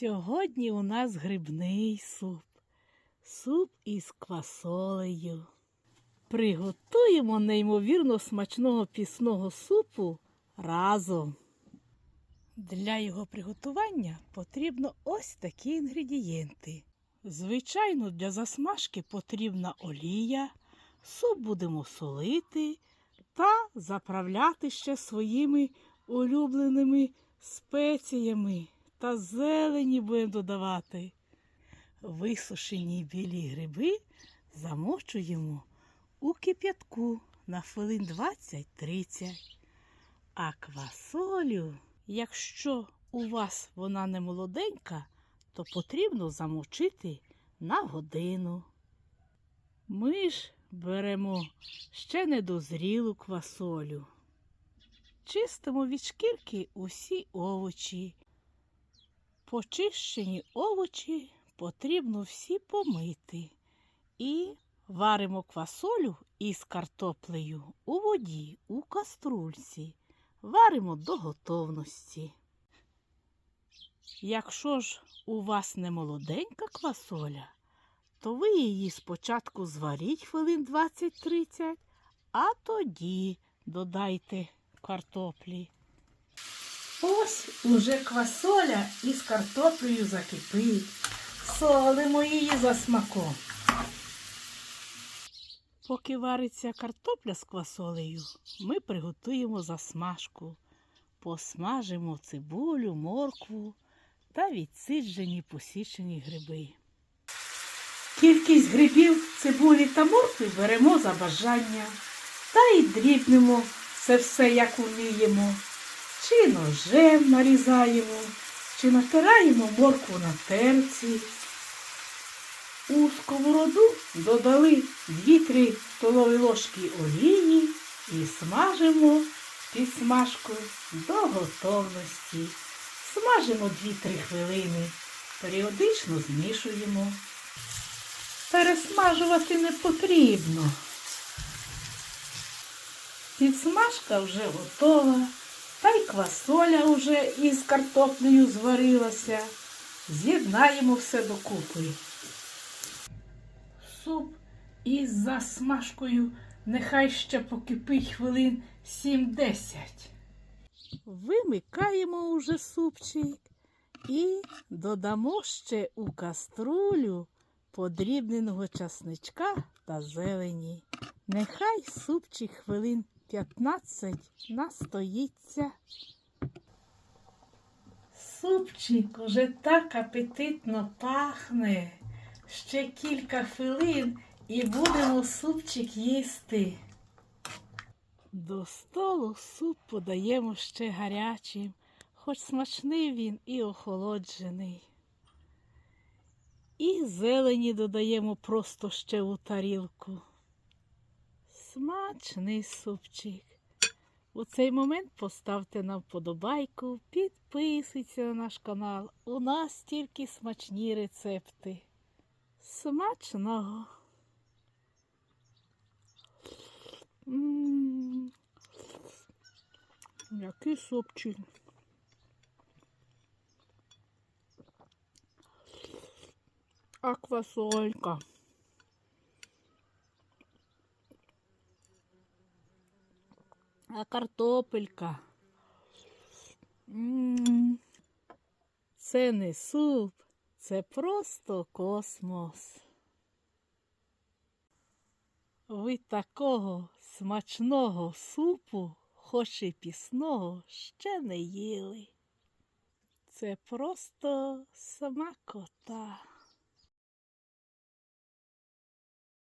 Сьогодні у нас грибний суп, суп із квасолею. Приготуємо неймовірно смачного пісного супу разом. Для його приготування потрібно ось такі інгредієнти. Звичайно, для засмажки потрібна олія, суп будемо солити та заправляти ще своїми улюбленими спеціями та зелені будемо додавати. Висушені білі гриби замочуємо у кип'ятку на хвилин 20-30. А квасолю, якщо у вас вона не молоденька, то потрібно замочити на годину. Ми ж беремо ще недозрілу квасолю. Чистимо від шкірки усі овочі. Почищені овочі потрібно всі помити і варимо квасолю із картоплею у воді у каструльці. Варимо до готовності. Якщо ж у вас не молоденька квасоля, то ви її спочатку зваріть хвилин 20-30, а тоді додайте картоплі. Ось уже квасоля із картоплею закипить. Солимо її за смаком. Поки вариться картопля з квасолею, ми приготуємо засмажку. Посмажимо цибулю, моркву та відсиджені посічені гриби. Кількість грибів, цибулі та моркви беремо за бажання та й дрібнемо це все, як вміємо. Чи ножем нарізаємо, чи натираємо моркву на терці. У сковороду додали 2-3 столові ложки олії і смажимо підсмажку до готовності. Смажимо 2-3 хвилини, періодично змішуємо. Пересмажувати не потрібно. Підсмажка вже готова, квасоля вже із картоплею зварилася. З'єднаємо все докупи. Суп із засмажкою нехай ще покипить хвилин 7-10. Вимикаємо уже супчик і додамо ще у каструлю подрібненого часничка та зелені. Нехай супчик хвилин 15 настоїться. Супчик уже так апетитно пахне. Ще кілька хвилин і будемо супчик їсти. До столу суп подаємо ще гарячим, хоч смачний він і охолоджений. І зелені додаємо просто ще у тарілку. Смачний супчик. У цей момент поставте нам вподобайку, підписуйтесь на наш канал. У нас тільки смачні рецепти. Смачного. М, Який супчик. А А картопелька. М, Це не суп, це просто космос. Ви такого смачного супу, хоч і пісного, ще не їли. Це просто смакота.